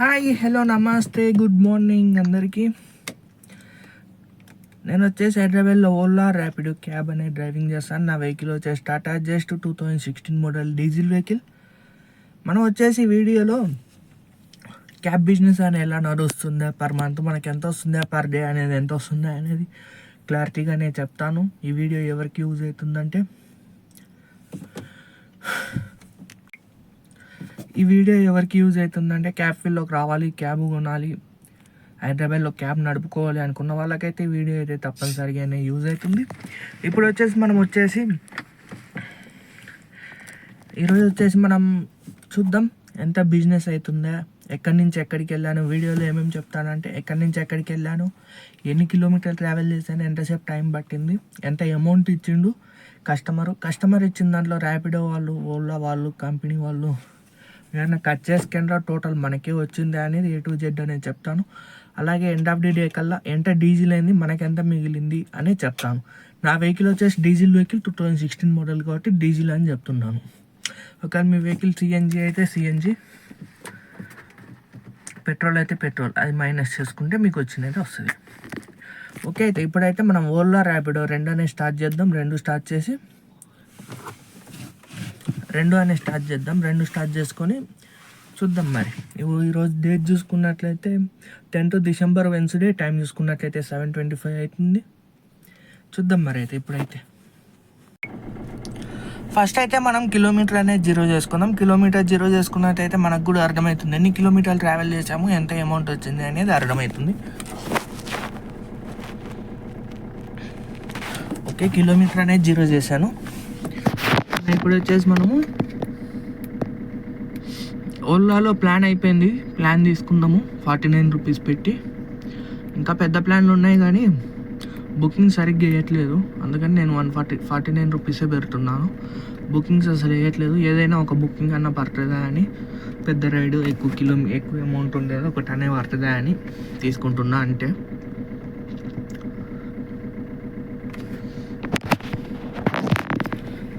Hi hello నమస్తే good morning అందరికీ. నేను వచ్చేసి హైదరాబాద్లో ఓలా ర్యాపిడో క్యాబ్ అనే డ్రైవింగ్ చేస్తాను. నా వెహికల్ వచ్చేసి Tata just two thousand sixteen model diesel vehicle. మనం వచ్చేసి వీడియోలో క్యాబ్ బిజినెస్ అనేది ఎలా నడుస్తుందా పర్ మంత్ మనకి ఎంత వస్తుందా పర్ డే అనేది ఎంత వస్తుందా అనేది క్లారిటీగా నేను చెప్తాను. ఈ వీడియో ఎవరికి యూజ్ అవుతుందంటే ఈ వీడియో ఎవరికి యూజ్ అవుతుందంటే క్యాబ్ ఫీల్డ్లోకి రావాలి క్యాబ్ కొనాలి హైదరాబాద్లో క్యాబ్ నడుపుకోవాలి అనుకున్న వాళ్ళకైతే ఈ వీడియో అయితే తప్పనిసరిగా యూజ్ అవుతుంది. ఇప్పుడు వచ్చేసి మనం వచ్చేసి ఈరోజు వచ్చేసి మనం చూద్దాం ఎంత బిజినెస్ అవుతుందా ఎక్కడి నుంచి ఎక్కడికి వెళ్ళాను వీడియోలో ఏమేమి చెప్తానంటే ఎక్కడి నుంచి ఎక్కడికి వెళ్ళాను ఎన్ని కిలోమీటర్లు ట్రావెల్ చేశాను ఎంతసేపు టైం పట్టింది ఎంత అమౌంట్ ఇచ్చిండు కస్టమర్ కస్టమర్ ఇచ్చిన దాంట్లో ర్యాపిడో వాళ్ళు ఓలా వాళ్ళు కంపెనీ వాళ్ళు ఏదైనా కట్ చేసుకుంటే టోటల్ మనకే వచ్చింది అనేది ఏ టు జెడ్ అనేది చెప్తాను. అలాగే ఎండ్ ఆఫ్ ది డే కల్లా ఎంత డీజిల్ అయింది మనకెంత మిగిలింది అని చెప్తాను. నా వెహికల్ వచ్చేసి diesel vehicle two thousand sixteen model కాబట్టి డీజిల్ అని చెప్తున్నాను. ఒకవేళ మీ వెహికల్ సిఎన్జి అయితే సిఎన్జి పెట్రోల్ అయితే పెట్రోల్ అది మైనస్ చేసుకుంటే మీకు వచ్చినది వస్తుంది. ఓకే అయితే ఇప్పుడైతే మనం ఓలా ర్యాపిడో రెండు అనేది స్టార్ట్ చేద్దాం. రెండు స్టార్ట్ చేసి రెండు అనే స్టార్ట్ చేద్దాం. రెండు స్టార్ట్ చేసుకొని చూద్దాం మరి. ఈరోజు డేట్ చూసుకున్నట్లయితే టెన్త్ డిసెంబర్ వెన్స్డే టైం చూసుకున్నట్లయితే సెవెన్ ట్వంటీ ఫైవ్ అవుతుంది. చూద్దాం మరి అయితే ఇప్పుడైతే. ఫస్ట్ అయితే మనం కిలోమీటర్ అనేది జీరో చేసుకుందాం. కిలోమీటర్ జీరో చేసుకున్నట్టయితే మనకు కూడా అర్థమవుతుంది. ఎన్ని కిలోమీటర్లు ట్రావెల్ చేసాము ఎంత అమౌంట్ వచ్చింది అనేది అర్థమవుతుంది. ఓకే కిలోమీటర్ అనేది జీరో చేశాను. ఇప్పుడు వచ్చేసి మనము ఓలాలో ప్లాన్ అయిపోయింది. ప్లాన్ తీసుకుందాము. ఫార్టీ నైన్ రూపీస్ పెట్టి. ఇంకా పెద్ద ప్లాన్లు ఉన్నాయి కానీ బుకింగ్ సరిగ్గా వేయట్లేదు. అందుకని నేను వన్ ఫార్టీ ఫార్టీ నైన్ రూపీసే పెడుతున్నాను. బుకింగ్స్ అసలు వేయట్లేదు. ఏదైనా ఒక బుకింగ్ అన్నా పడుతుందా అని పెద్ద రైడ్ ఎక్కువ కిలో ఎక్కువ అమౌంట్ ఉండేది ఒకటి అనే పడుతుందా అని తీసుకుంటున్నా అంటే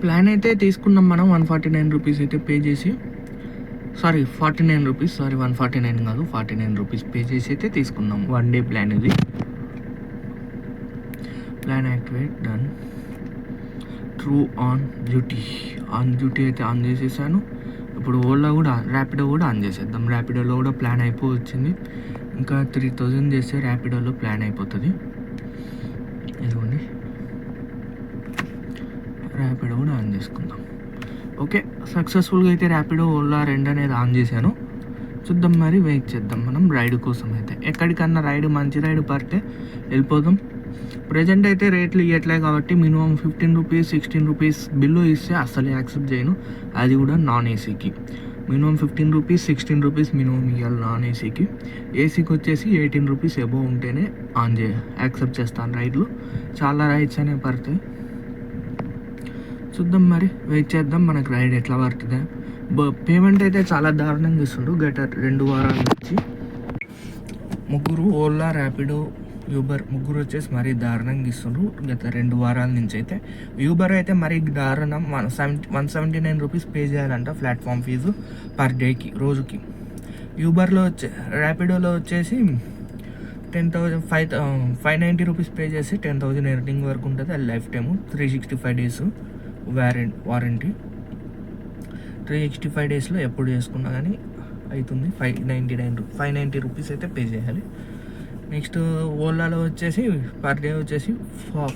ప్లాన్ అయితే తీసుకున్నాం మనం వన్ ఫార్టీ నైన్ రూపీస్ అయితే పే చేసి. Sorry forty nine rupees sorry one forty nine కాదు ఫార్టీ నైన్ రూపీస్ పే చేసి అయితే తీసుకున్నాం. వన్ డే ప్లాన్ ఇది. Plan activate done true on duty on duty అయితే ఆన్ చేసేసాను. ఇప్పుడు ఓలా కూడా ర్యాపిడో కూడా ఆన్ చేసేద్దాం. ర్యాపిడోలో కూడా ప్లాన్ అయిపోవచ్చింది. ఇంకా త్రీ థౌజండ్ చేస్తే ర్యాపిడోలో ప్లాన్ అయిపోతుంది. ఇదిగోండి. ర్యాపిడో కూడా ఆన్ చేసుకుందాం. ఓకే సక్సెస్ఫుల్గా అయితే ర్యాపిడో ఓలా రెండు అనేది ఆన్ చేశాను. చూద్దాం మరి వెయిట్ చేద్దాం మనం రైడ్ కోసం అయితే. ఎక్కడికన్నా రైడ్ మంచి రైడ్ పడితే వెళ్ళిపోదాం. ప్రజెంట్ అయితే రేట్లు ఇవ్వట్లే కాబట్టి minimum fifteen rupees sixteen rupees bill ఇస్తే అస్సలు యాక్సెప్ట్ చేయను. అది కూడా నాన్ ఏసీకి. Minimum fifteen rupees sixteen rupees minimum ఇవ్వాలి నాన్ ఏసీకి. ఏసీకి వచ్చేసి ఎయిటీన్ రూపీస్ ఎబో ఉంటేనే ఆన్ చే యాక్సెప్ట్ చేస్తాను రైడ్లు. చాలా రైడ్స్ అనేవి పడతాయి. చూద్దాం మరి. వెయిట్ చేద్దాం మనకు రైడ్ ఎట్లా పడుతుందా. పేమెంట్ అయితే చాలా దారుణంగా ఇస్తుండ్రు గత రెండు వారాల నుంచి. ముగ్గురు ఓలా ర్యాపిడో యూబర్ ముగ్గురు వచ్చేసి మరీ దారుణంగా ఇస్తుండ్రు గత రెండు వారాల నుంచి అయితే. యూబర్ అయితే మరీ దారుణం. One seventy one seventy nine rupees pay చేయాలంట ప్లాట్ఫామ్ ఫీజు పర్ డేకి రోజుకి. యూబర్లో వచ్చే ర్యాపిడోలో వచ్చేసి ten thousand five five ninety rupees pay చేసి టెన్ థౌజండ్ ఎర్నింగ్ వరకు ఉంటుంది. అది life time three sixty five days warranty warranty. Three sixty five డేస్లో ఎప్పుడు చేసుకున్నా కానీ అవుతుంది five ninety nine five ninety rupees అయితే పే చేయాలి. నెక్స్ట్ ఓలాలో వచ్చేసి పర్ డే వచ్చేసి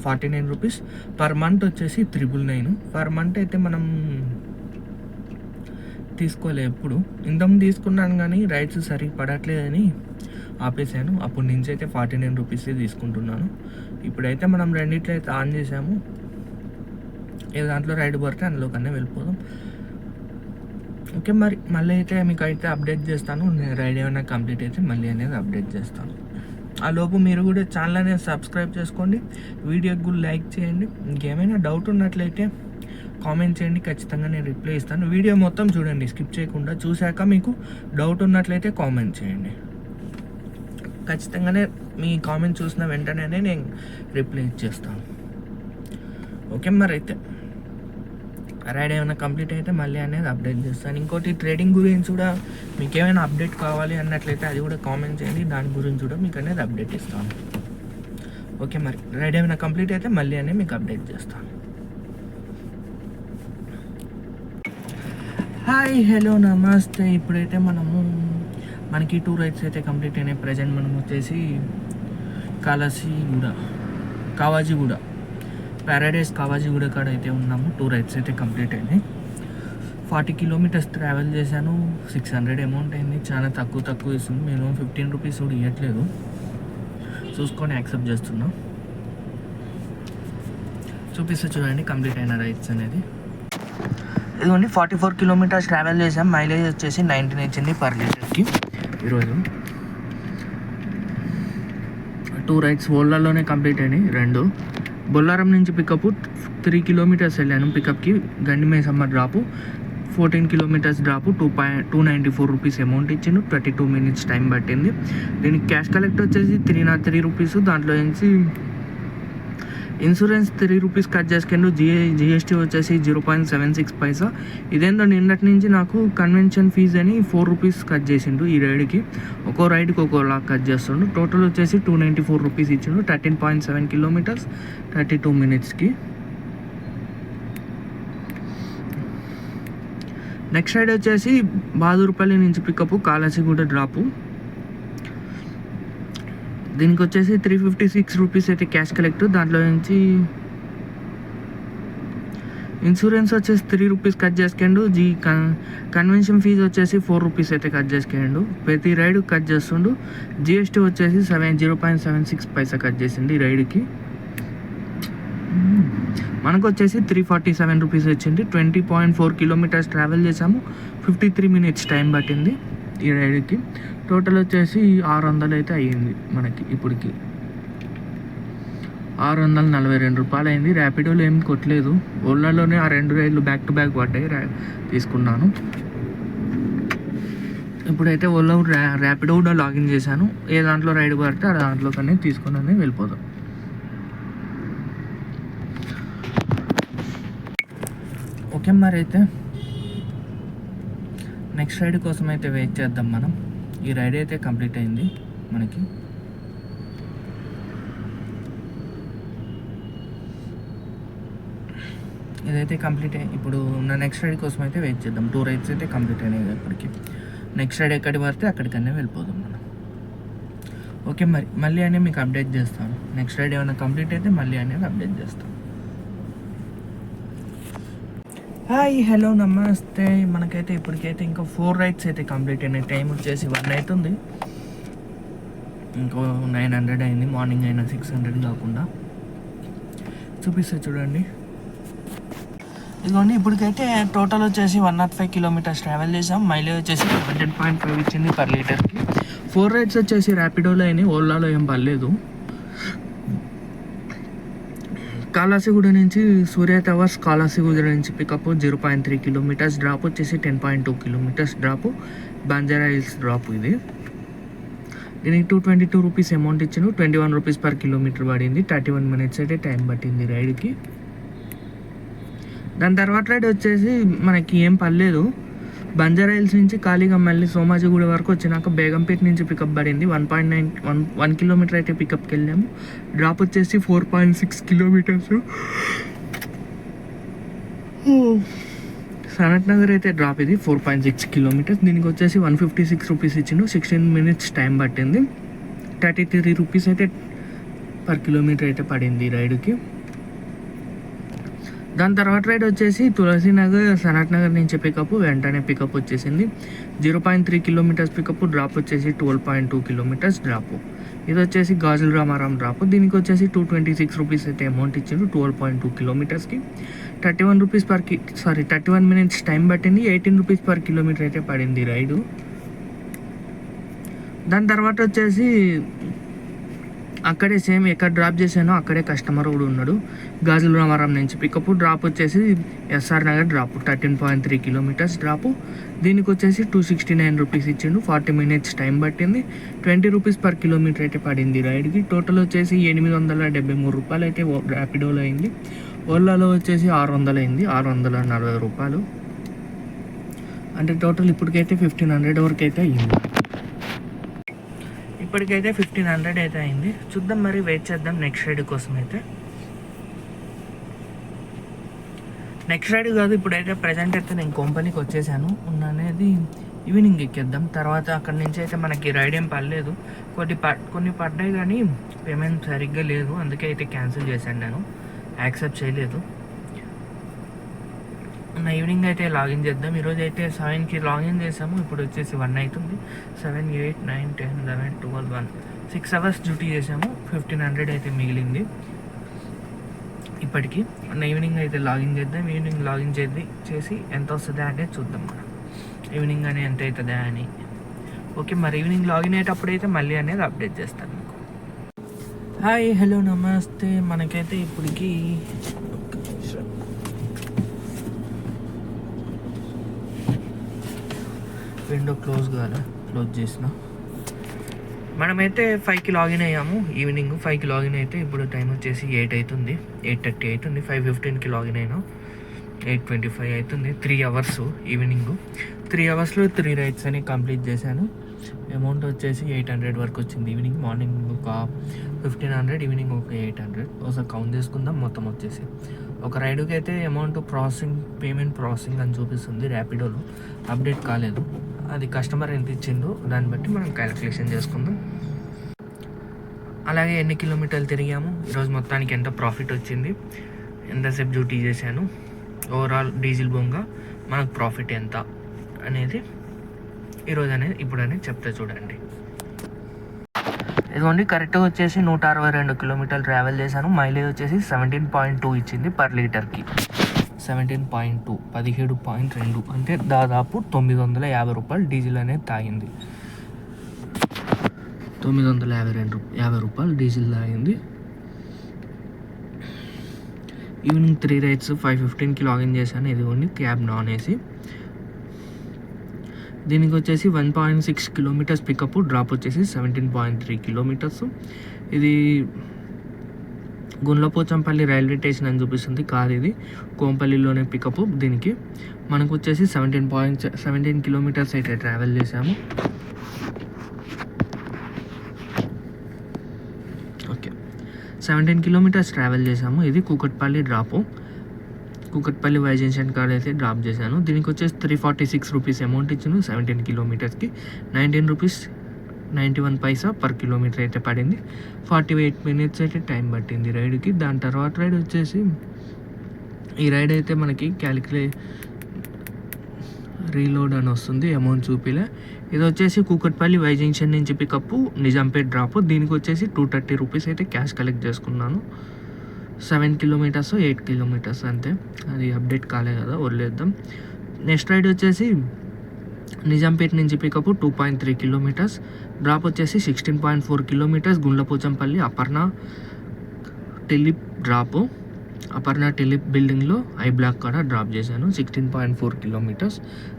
forty nine rupees. Per month వచ్చేసి త్రిబుల్ నైన్. పర్ మంత్ అయితే మనం తీసుకోలే ఎప్పుడు. ఇంతకు తీసుకున్నాను కానీ రైట్స్ సరిగ్గా పడట్లేదని ఆపేసాను. అప్పటి నుంచి అయితే ఫార్టీ నైన్ రూపీసే తీసుకుంటున్నాను. ఇప్పుడైతే మనం రెండిట్లో అయితే ఆన్ చేసాము. ఏ దాంట్లో రైడ్ పడితే అందులో వెళ్ళిపోదాం. ఓకే మరి మళ్ళీ అయితే మీకు అయితే అప్డేట్ చేస్తాను. నేను రైడ్ ఏమైనా కంప్లీట్ అయితే మళ్ళీ అనేది అప్డేట్ చేస్తాను. ఆ లోపు మీరు కూడా ఛానల్ అనేది సబ్స్క్రైబ్ చేసుకోండి. వీడియోకి కూడా లైక్ చేయండి. ఇంకేమైనా డౌట్ ఉన్నట్లయితే కామెంట్ చేయండి. ఖచ్చితంగా నేను రిప్లై ఇస్తాను. వీడియో మొత్తం చూడండి స్కిప్ చేయకుండా. చూశాక మీకు డౌట్ ఉన్నట్లయితే కామెంట్ చేయండి. ఖచ్చితంగానే మీ కామెంట్ చూసిన వెంటనే నేను రిప్లై ఇచ్చేస్తాను. ఓకే మరి అయితే రైడ్ ఏమైనా కంప్లీట్ అయితే మళ్ళీ అనేది అప్డేట్ చేస్తాను. ఇంకోటి ట్రేడింగ్ గురించి కూడా మీకు ఏమైనా అప్డేట్ కావాలి అన్నట్లయితే అది కూడా కామెంట్ చేయండి. దాని గురించి కూడా మీకు అనేది అప్డేట్ ఇస్తాను. ఓకే మరి రైడ్ ఏమైనా కంప్లీట్ అయితే మళ్ళీ అనేది మీకు అప్డేట్ చేస్తాను. హాయ్ హలో నమస్తే. ఇప్పుడైతే మనము మనకి టూ రైడ్స్ అయితే కంప్లీట్ అయినాయి. ప్రజెంట్ మనం వచ్చేసి కాలసీగూడ కావాజీగూడ ప్యారడైస్ కావాజీగూడ కాడ అయితే ఉన్నాము. టూ రైడ్స్ అయితే కంప్లీట్ అయినాయి. ఫార్టీ కిలోమీటర్స్ ట్రావెల్ చేశాను. సిక్స్ హండ్రెడ్ అమౌంట్ అయింది. చాలా తక్కువ తక్కువ ఇస్తుంది నేను ఫిఫ్టీన్ రూపీస్ కూడా ఇవ్వట్లేదు చూసుకొని యాక్సెప్ట్ చేస్తున్నా. చూపిస్తే చూడండి కంప్లీట్ అయిన రైడ్స్ అనేది. ఇదిగోండి ఫార్టీ ఫోర్ కిలోమీటర్స్ ట్రావెల్ చేసాం మైలేజ్ వచ్చేసి నైన్టీన్ ఇచ్చింది పర్ లీటర్కి ఈరోజు. టూ రైడ్స్ ఓళ్ళలోనే కంప్లీట్ అయినాయి. రెండు. బొల్లారం నుంచి పికప్ త్రీ కిలోమీటర్స్ వెళ్ళాను. పికప్కి Gandimaisamma drop fourteen kilometres drop two point two ninety four rupees amount ఇచ్చిండు. థర్టీ టూ మినిట్స్ టైం పట్టింది. దీనికి క్యాష్ కలెక్ట్ వచ్చేసి త్రీ నాట్ త్రీ రూపీస్ దాంట్లో నుంచి ఇన్సూరెన్స్ త్రీ రూపీస్ కట్ చేసుకుంటూ జిఏ జిఎస్టీ వచ్చేసి zero point seven six paisa. ఇదేందో నిన్నటి నుంచి నాకు కన్వెన్షన్ ఫీజ్ అని ఫోర్ రూపీస్ కట్ చేసిండు ఈ రైడ్కి ఒక్కో రైడ్కి ఒక్కో లాక్ కట్ చేస్తుండు. టోటల్ వచ్చేసి టూ నైంటీ ఫోర్ రూపీస్ ఇచ్చిండు. Thirteen point seven kilometres thirty two మినిట్స్కి నెక్స్ట్ రైడ్ వచ్చేసి బహాదూర్పల్లి నుంచి పికప్ కాళాసిగూడ డ్రాపు దీనికి వచ్చేసి త్రీ ఫిఫ్టీ సిక్స్ రూపీస్ అయితే క్యాష్ కలెక్ట్ దాంట్లో నుంచి ఇన్సూరెన్స్ వచ్చేసి త్రీ రూపీస్ కట్ చేసుకోండు. జీ కన్ కన్వెన్షన్ ఫీజు వచ్చేసి ఫోర్ రూపీస్ అయితే కట్ చేసుకోండు. ప్రతి రైడ్ కట్ చేస్తుండు. జిఎస్టీ వచ్చేసి seven zero point seven six paisa cut చేసింది ఈ రైడ్కి మనకు వచ్చేసి త్రీ ఫార్టీ సెవెన్ రూపీస్ వచ్చింది. Twenty point four kilometres travel చేసాము. ఫిఫ్టీ త్రీ మినిట్స్ టైం పట్టింది ఈ రైడ్కి టోటల్ వచ్చేసి ఆరు వందలు అయితే అయ్యింది మనకి ఇప్పటికి. ఆరు వందల నలభై రెండు రూపాయలు అయింది. ర్యాపిడోలో ఏం కొట్టలేదు. ఓలాలోనే ఆ రెండు రైడ్లు బ్యాక్ టు బ్యాక్ పడ్డాయి. తీసుకున్నాను. ఇప్పుడైతే ఓలా ర్యా ర్యాపిడో కూడా లాగిన్ చేశాను. ఏ దాంట్లో రైడ్ పడితే ఆ దాంట్లో కానీ తీసుకుని వెళ్ళిపోతాం ఓకే మరి అయితే. నెక్స్ట్ రైడ్ కోసం అయితే వెయిట్ చేద్దాం మనం. ఈ రైడ్ అయితే కంప్లీట్ అయింది మనకి. ఇదైతే కంప్లీట్ అయ్యి ఇప్పుడు నా నెక్స్ట్ రైడ్ కోసం అయితే వెయిట్ చేద్దాం. టూ రైడ్స్ అయితే కంప్లీట్ అయినాయి ఇప్పటికి. నెక్స్ట్ రైడ్ ఎక్కడికి పడితే అక్కడికన్నా వెళ్ళిపోదాం మనం. ఓకే మరి మళ్ళీ అనేది మీకు అప్డేట్ చేస్తాను. నెక్స్ట్ రైడ్ ఏమైనా కంప్లీట్ అయితే మళ్ళీ అనేది అప్డేట్ చేస్తాను. హాయ్ హలో నమస్తే. మనకైతే ఇప్పటికైతే ఇంకా ఫోర్ రైడ్స్ అయితే కంప్లీట్ అయినాయి. టైం వచ్చేసి వన్ అవుతుంది. ఇంకో నైన్ హండ్రెడ్ అయింది. మార్నింగ్ అయినా సిక్స్ హండ్రెడ్ కాకుండా. చూపిస్తే చూడండి. ఇదిగోండి ఇప్పటికైతే టోటల్ వచ్చేసి one naught five kilometres travel చేసాం మైలేజ్ వచ్చేసి హండ్రెడ్ పాయింట్ ఫైవ్ ఇచ్చింది పర్ లీటర్కి ఫోర్ రైడ్స్ వచ్చేసి ర్యాపిడోలో అయినాయి. ఓలాలో ఏం పర్లేదు. కాలాసిగూడ నుంచి సూర్య టవర్స్ కాలాసిగూడ నుంచి pickup zero point three kilometres drop వచ్చేసి ten point two kilometres drop Banjara Hills drop ఇది. దీనికి two twenty two rupees amount ఇచ్చాను twenty one rupees per kilometre పడింది. థర్టీ వన్ మినిట్స్ అయితే టైం పట్టింది రైడ్కి. దాని తర్వాత రైడ్ వచ్చేసి మనకి ఏం పర్లేదు బంజారా హిల్స్ నుంచి ఖాళీగా మళ్ళీ సోమాజిగూడ వరకు వచ్చినాక బేగంపేట నుంచి పికప్ పడింది. One point nine one one kilometre అయితే పికప్కి వెళ్ళాము. డ్రాప్ వచ్చేసి four point six kilometres Sanath Nagar అయితే డ్రాప్ ఇది ఫోర్ పాయింట్ సిక్స్ కిలోమీటర్స్ దీనికి వచ్చేసి వన్ ఫిఫ్టీ సిక్స్ రూపీస్ ఇచ్చిండు. సిక్స్టీన్ మినిట్స్ టైం పట్టింది. థర్టీ త్రీ రూపీస్ అయితే పర్ కిలోమీటర్ అయితే పడింది రైడ్కి దాని తర్వాత రైడ్ వచ్చేసి తులసీనగర్ సనత్ నగర్ నుంచి పికప్ వెంటనే పికప్ వచ్చేసింది. Zero point three kilometres pickup drop వచ్చేసి twelve point two kilometres drop ఇది వచ్చేసి గాజుల్ రామారాం డ్రాప్ దీనికి వచ్చేసి టూ ట్వంటీ సిక్స్ రూపీస్ అయితే అమౌంట్ ఇచ్చిండ్రు ట్వెల్వ్ పాయింట్ టూ కిలోమీటర్స్కి thirty one rupees పర్కి sorry thirty one minutes time పట్టింది ఎయిటీన్ రూపీస్ పర్ కిలోమీటర్ అయితే పడింది రైడు దాని తర్వాత వచ్చేసి అక్కడే సేమ్ ఎక్కడ డ్రాప్ చేశానో అక్కడే కస్టమర్ కూడా ఉన్నాడు. గాజుల రామారాం నుంచి పికప్ డ్రాప్ వచ్చేసి S R Nagar drop thirteen point three kilometres drop దీనికి వచ్చేసి టూ సిక్స్టీ నైన్ రూపీస్ ఇచ్చిండు. ఫార్టీ మినిట్స్ టైం పట్టింది. ట్వంటీ రూపీస్ పర్ కిలోమీటర్ అయితే పడింది రైడ్కి టోటల్ వచ్చేసి ఎనిమిది వందల డెబ్బై మూడు రూపాయలు అయితే ర్యాపిడోలో అయింది. ఓలాలో వచ్చేసి ఆరు వందలు అయింది. ఆరు వందల నలభై రూపాయలు. అంటే టోటల్ ఇప్పటికైతే ఫిఫ్టీన్ హండ్రెడ్ వరకు అయితే అయింది ఇప్పటికైతే ఫిఫ్టీన్ హండ్రెడ్ అయితే అయింది. చూద్దాం మరి వెయిట్ చేద్దాం నెక్స్ట్ రైడ్ కోసం అయితే నెక్స్ట్ రైడ్ కాదు ఇప్పుడైతే ప్రజెంట్ అయితే నేను కంపెనీకి వచ్చేసాను. అనేది ఈవినింగ్ ఎక్కేద్దాం. తర్వాత అక్కడి నుంచి అయితే మనకి రైడ్ ఏం పడలేదు. కొన్ని ప కొన్ని పడ్డాయి కానీ పేమెంట్ సరిగ్గా లేదు. అందుకే అయితే క్యాన్సిల్ చేశాను నేను. యాక్సెప్ట్ చేయలేదు. నా ఈవినింగ్ అయితే లాగిన్ చేద్దాం. ఈరోజు అయితే సెవెన్కి లాగిన్ చేసాము. ఇప్పుడు వచ్చేసి వన్ అవుతుంది seven eight nine ten eleven twelve one six hours duty చేసాము. ఫిఫ్టీన్ హండ్రెడ్ అయితే మిగిలింది. ఇప్పటికి మన ఈవినింగ్ అయితే లాగిన్ చేద్దాం. ఈవినింగ్ లాగిన్ చేద్ది చేసి ఎంత వస్తుందా అనేది చూద్దాం మనం. ఈవినింగ్ అని ఎంత అవుతుందా అని. ఓకే మరి ఈవినింగ్ లాగిన్ అయ్యేటప్పుడు అయితే మళ్ళీ అనేది అప్డేట్ చేస్తాను మీకు. హాయ్ హలో నమస్తే. మనకైతే ఇప్పటికి ఒక్క నిమిషం. విండో క్లోజ్ కాలే క్లోజ్ చేసిన. మనమైతే ఫైవ్కి లాగిన్ అయ్యాము. ఈవినింగ్ ఫైవ్కి లాగిన్ అయితే ఇప్పుడు టైం వచ్చేసి ఎయిట్ అవుతుంది ఎయిట్ థర్టీ అవుతుంది ఫైవ్ ఫిఫ్టీన్కి లాగిన్ అయినాం ఎయిట్ ట్వంటీ ఫైవ్ అవుతుంది త్రీ అవర్స్ ఈవినింగ్ త్రీ అవర్స్లో త్రీ రైడ్స్ అని కంప్లీట్ చేశాను. అమౌంట్ వచ్చేసి ఎయిట్ హండ్రెడ్ వరకు వచ్చింది. ఈవినింగ్ మార్నింగ్ ఒక ఫిఫ్టీన్ హండ్రెడ్ ఈవినింగ్ ఒక ఎయిట్ హండ్రెడ్ ఒకసారి కౌంట్ చేసుకుందాం. మొత్తం వచ్చేసి ఒక రైడుకి అయితే అమౌంట్ ప్రాసెసింగ్ పేమెంట్ ప్రాసెసింగ్ అని చూపిస్తుంది. ర్యాపిడోలో అప్డేట్ కాలేదు. అది కస్టమర్ ఎంత ఇచ్చిందో దాన్ని బట్టి మనం క్యాలిక్యులేషన్ చేసుకుందాం. అలాగే ఎన్ని కిలోమీటర్లు తిరిగాము? ఈరోజు మొత్తానికి ఎంత ప్రాఫిట్ వచ్చింది? ఎంతసేపు డ్యూటీ చేశాను? ఓవరాల్ డీజిల్ బొంగ మనకు ప్రాఫిట్ ఎంత అనేది ఈరోజు అనేది ఇప్పుడు అనేది చెప్తే చూడండి. ఇదిగోండి కరెక్ట్గా వచ్చేసి నూట అరవై రెండు కిలోమీటర్లు ట్రావెల్ చేశాను. మైలేజ్ వచ్చేసి సెవెంటీన్ పాయింట్ టూ ఇచ్చింది పర్ లీటర్కి సెవెంటీన్ పాయింట్ టూ పదిహేడు పాయింట్ రెండు అంటే దాదాపు తొమ్మిది వందల యాభై రూపాయలు డీజిల్ అనేది తాగింది. తొమ్మిది వందల యాభై రెండు యాభై రూపాయలు డీజిల్ తాగింది. ఈవినింగ్ త్రీ రైడ్స్ ఫైవ్ ఫిఫ్టీన్కి లాగిన్ చేశాను ఇదిగోండి క్యాబ్ నాన్ ఏసీ దీనికి వచ్చేసి one point six kilometres pickup drop వచ్చేసి సెవెంటీన్ పాయింట్ త్రీ కిలోమీటర్స్. ఇది గుండ్లపోచంపల్లి రైల్వే స్టేషన్ అని చూపిస్తుంది కాదు ఇది. కోంపల్లిలోనే పికప్ దీనికి. మనకు వచ్చేసి సెవెంటీన్ పాయింట్ సెవెంటీన్ కిలోమీటర్స్ అయితే ట్రావెల్ చేసాము ఓకే. సెవెంటీన్ కిలోమీటర్స్ ట్రావెల్ చేసాము ఇది Kukatpally drop Kukatpally Y junction card అయితే డ్రాప్ చేశాను. దీనికి వచ్చేసి three forty six rupees amount ఇచ్చాను seventeen కిలోమీటర్స్కి nineteen rupees ninety one paisa per kilometre అయితే పడింది. ఫార్టీ ఎయిట్ మినిట్స్ అయితే టైం పట్టింది రైడ్కి. దాని తర్వాత రైడ్ వచ్చేసి ఈ రైడ్ అయితే మనకి క్యాలిక్యులే రీలోడ్ అని వస్తుంది అమౌంట్ చూపిలే. ఇది వచ్చేసి కూకట్పల్లి వై జంక్షన్ నుంచి పికప్ నిజాంపేట్ డ్రాప్. దీనికి వచ్చేసి టూ థర్టీ రూపీస్ అయితే క్యాష్ కలెక్ట్ చేసుకున్నాను. సెవెన్ కిలోమీటర్స్ ఎయిట్ కిలోమీటర్స్ అంతే. అది అప్డేట్ కాలే కదా వదిలేద్దాం. నెక్స్ట్ రైడ్ వచ్చేసి నిజాంపేట్ నుంచి pickup two point three kilometres drop వచ్చేసి sixteen point four kilometres Gundlapochampally Aparna టెలిప్ drop Aparna టెలిప్ బిల్డింగ్లో ఐ బ్లాక్ కాడ డ్రాప్ చేశాను సిక్స్టీన్ పాయింట్ ఫోర్ కిలోమీటర్స్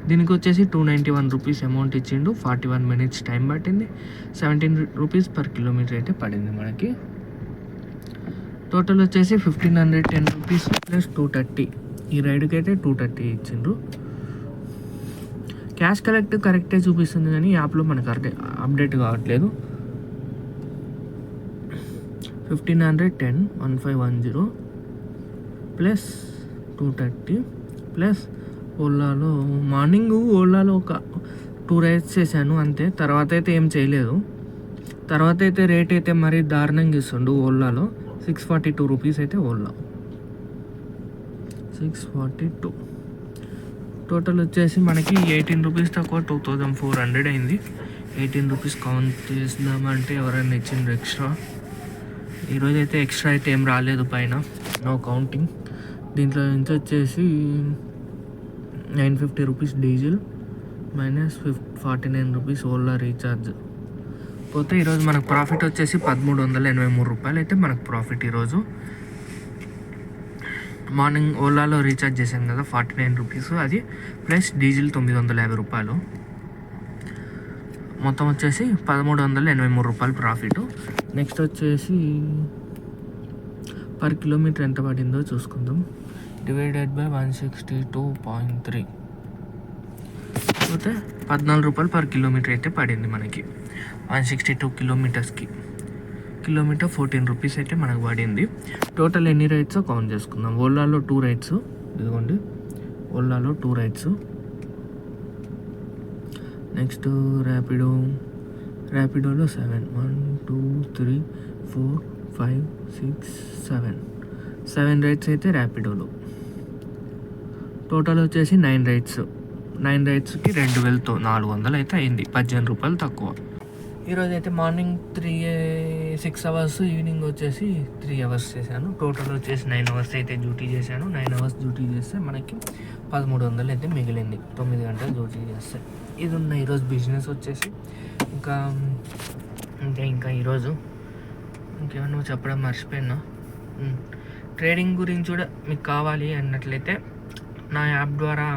దీనికి వచ్చేసి two ninety one rupees amount ఇచ్చిండు ఫార్టీ వన్ మినిట్స్ టైం పట్టింది సెవెంటీన్ రూపీస్ పర్ కిలోమీటర్ అయితే పడింది మనకి. టోటల్ వచ్చేసి fifteen hundred ten rupees plus two thirty ఈ రైడ్కి అయితే టూ థర్టీ ఇచ్చిండ్రు. క్యాష్ కలెక్ట్ కరెక్టే చూపిస్తుంది కానీ యాప్లో మనకు కరెక్ట్ అప్డేట్ కావట్లేదు. Fifteen hundred ten one five one zero plus two thirty plus ఓలాలో morning ఓలాలో ఒక టూ రైడ్స్ చేశాను అంతే. తర్వాత అయితే ఏం చేయలేదు. తర్వాత అయితే రేట్ అయితే మరీ దారుణంగా ఇస్తుండు ఓలాలో. సిక్స్ ఫార్టీ టూ రూపీస్ అయితే Ola. Six forty two total వచ్చేసి మనకి ఎయిటీన్ రూపీస్ తక్కువ టూ థౌజండ్ ఫోర్ హండ్రెడ్ అయింది. ఎయిటీన్ రూపీస్ కౌంట్ చేద్దామంటే ఎవరైనా ఇచ్చిండ్రు ఎక్స్ట్రా ఈరోజు అయితే ఎక్స్ట్రా అయితే ఏం రాలేదు పైన. నో కౌంటింగ్ దీంట్లో నుంచి వచ్చేసి nine fifty rupees diesel minus ఫిఫ్ forty nine rupees Ola recharge పోతే ఈరోజు మనకు ప్రాఫిట్ వచ్చేసి పదమూడు వందల ఎనభై మూడు రూపాయలు అయితే మనకు ప్రాఫిట్ ఈరోజు. మార్నింగ్ ఓలాలో రీఛార్జ్ చేశాను కదా ఫార్టీ నైన్ రూపీస్. అది ప్లస్ డీజిల్ తొమ్మిది వందల యాభై రూపాయలు. మొత్తం వచ్చేసి పదమూడు వందల ఎనభై మూడు రూపాయలు ప్రాఫిట్. నెక్స్ట్ వచ్చేసి పర్ కిలోమీటర్ ఎంత పడిందో చూసుకుందాం. Divided by one sixty two point three. పోతే పద్నాలుగు రూపాయలు పర్ కిలోమీటర్ అయితే పడింది మనకి. వన్ సిక్స్టీ టూ కిలోమీటర్స్కి. కిలోమీటర్ ఫోర్టీన్ రూపీస్ అయితే మనకు పడింది. టోటల్ ఎన్ని రైడ్స్ కౌంట్ చేసుకుందాం. ఓలాలో టూ రైడ్స్ ఇదిగోండి. ఓలాలో two rides next Rapido ర్యాపిడోలో seven one two three four five six seven seven rides అయితే ర్యాపిడోలో టోటల్ వచ్చేసి నైన్ రైడ్స్ నైన్ రైడ్స్కి రెండు వేలతో నాలుగు వందలు అయితే అయింది. పద్దెనిమిది రూపాయలు తక్కువ. ఈరోజు అయితే morning three six hours evening వచ్చేసి త్రీ అవర్స్ చేశాను. టోటల్ వచ్చేసి నైన్ అవర్స్ అయితే డ్యూటీ చేశాను. నైన్ అవర్స్ డ్యూటీ చేస్తే మనకి పదమూడు వందలు అయితే మిగిలింది. తొమ్మిది గంటలు డ్యూటీ చేస్తే. ఇది ఉన్న ఈరోజు బిజినెస్ వచ్చేసి ఇంకా అంటే ఇంకా ఈరోజు ఇంకేమన్నా చెప్పడం మర్చిపోయినా. ట్రేడింగ్ గురించి కూడా మీకు కావాలి అన్నట్లయితే నా యాప్ ద్వారా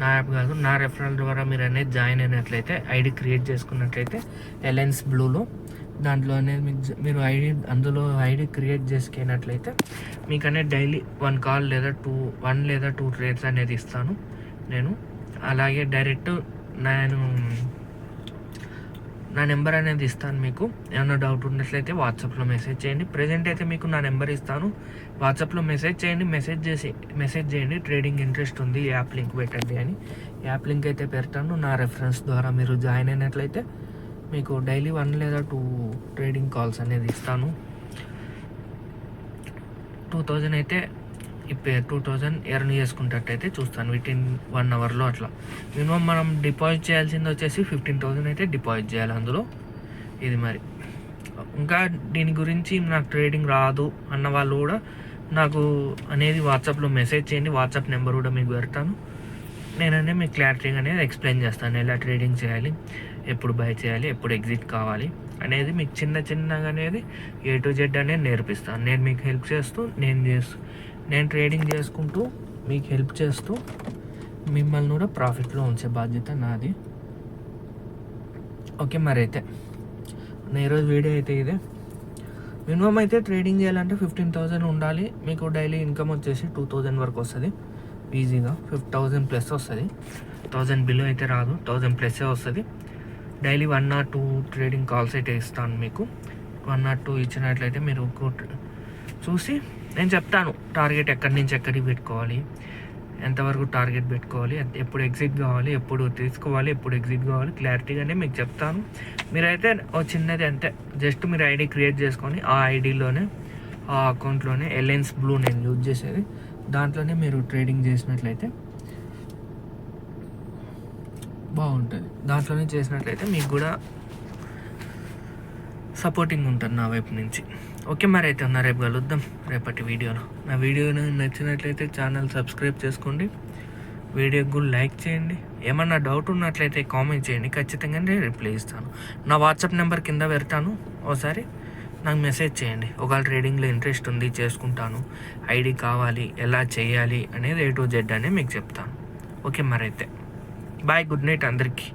నా యాప్ కాదు నా రెఫరల్ ద్వారా మీరు అనేది జాయిన్ అయినట్లయితే ఐడి క్రియేట్ చేసుకున్నట్లయితే ఎలయన్స్ బ్లూలో దాంట్లో అనేది మీకు మీరు ఐడి అందులో ఐడి క్రియేట్ చేసుకున్నట్లయితే మీకు అనేది డైలీ వన్ కాల్ లేదా టూ వన్ లేదా టూ ట్రేడ్స్ అనేది ఇస్తాను నేను. అలాగే డైరెక్ట్ నేను నా నెంబర్ అనేది ఇస్తాను మీకు. ఏమైనా డౌట్ ఉన్నట్లయితే వాట్సాప్లో మెసేజ్ చేయండి. ప్రజెంట్ అయితే మీకు నా నెంబర్ ఇస్తాను. వాట్సాప్లో మెసేజ్ చేయండి. మెసేజ్ చేసి మెసేజ్ చేయండి. ట్రేడింగ్ ఇంట్రెస్ట్ ఉంది. యాప్ లింక్ పెట్టండి అని. యాప్ లింక్ అయితే పెడతాను. నా రెఫరెన్స్ ద్వారా మీరు జాయిన్ అయినట్లయితే మీకు డైలీ వన్ లేదా టూ ట్రేడింగ్ కాల్స్ అనేది ఇస్తాను. టూ థౌజండ్ అయితే ఇప్పుడు టూ థౌజండ్ ఎర్న్ చేసుకుంటట్టయితే చూస్తాను వితిన్ వన్ అవర్లో అట్లా. మినిమం మనం డిపాజిట్ చేయాల్సింది వచ్చేసి ఫిఫ్టీన్ థౌజండ్ అయితే డిపాజిట్ చేయాలి అందులో. ఇది మరి. ఇంకా దీని గురించి నాకు ట్రేడింగ్ రాదు అన్న వాళ్ళు కూడా నాకు అనేది వాట్సాప్లో మెసేజ్ చేయండి వాట్సాప్ నెంబర్ కూడా మీకు పెడతాను. నేననే మీకు క్లారిటీగా అనేది ఎక్స్ప్లెయిన్ చేస్తాను ఎలా ట్రేడింగ్ చేయాలి ఎప్పుడు బై చేయాలి ఎప్పుడు ఎగ్జిట్ కావాలి అనేది మీకు చిన్న చిన్నగా అనేది ఏ టు జెడ్ అనేది నేర్పిస్తాను. నేను మీకు హెల్ప్ చేస్తూ నేను చేస్తూ నేను ట్రేడింగ్ చేసుకుంటూ మీకు హెల్ప్ చేస్తూ మిమ్మల్ని కూడా ప్రాఫిట్లో ఉంచే బాధ్యత నాది. ఓకే మరి అయితే నా ఈరోజు వీడియో అయితే ఇదే. మినిమం అయితే ట్రేడింగ్ చేయాలంటే ఫిఫ్టీన్ థౌజండ్ ఉండాలి. మీకు డైలీ ఇన్కమ్ వచ్చేసి టూ థౌజండ్ వరకు వస్తుంది. ఈజీగా ఫిఫ్ థౌజండ్ ప్లస్ వస్తుంది. థౌజండ్ బిలో అయితే రాదు. థౌజండ్ ప్లస్సే వస్తుంది. Daily one not two trading calls అయితే ఇస్తాను మీకు. వన్ నాట్ టూ ఇచ్చినట్లయితే మీరు చూసి నేను చెప్తాను టార్గెట్ ఎక్కడి నుంచి ఎక్కడికి పెట్టుకోవాలి ఎంతవరకు టార్గెట్ పెట్టుకోవాలి ఎప్పుడు ఎగ్జిట్ కావాలి ఎప్పుడు తీసుకోవాలి ఎప్పుడు ఎగ్జిట్ కావాలి క్లారిటీగానే మీకు చెప్తాను. మీరైతే ఓ చిన్నది అంతే జస్ట్ మీరు ఐడి క్రియేట్ చేసుకొని ఆ ఐడిలోనే ఆ అకౌంట్లోనే ఎల్ఎన్స్ బ్లూ నేను యూజ్ చేసేది. దాంట్లోనే మీరు ట్రేడింగ్ చేసినట్లయితే బాగుంటుంది. దాంట్లోనే చేసినట్లయితే మీకు కూడా సపోర్టింగ్ ఉంటుంది నా వైపు నుంచి. ఓకే మరి అయితే నా రేపు కలుద్దాం రేపటి వీడియోలో. నా వీడియో నచ్చినట్లయితే ఛానల్ సబ్స్క్రైబ్ చేసుకోండి. వీడియోకి కూడా లైక్ చేయండి. ఏమన్నా డౌట్ ఉన్నట్లయితే కామెంట్ చేయండి. ఖచ్చితంగా నేను రిప్లై ఇస్తాను. నా వాట్సాప్ నెంబర్ కింద పెడతాను. ఒకసారి నాకు మెసేజ్ చేయండి. ఒకవేళ ట్రేడింగ్లో ఇంట్రెస్ట్ ఉంది చేసుకుంటాను. ఐడి కావాలి ఎలా చేయాలి అనేది ఏ టు జెడ్ అని మీకు చెప్తాను. ఓకే మరి అయితే. బాయ్ గుడ్ నైట్ అందరికీ.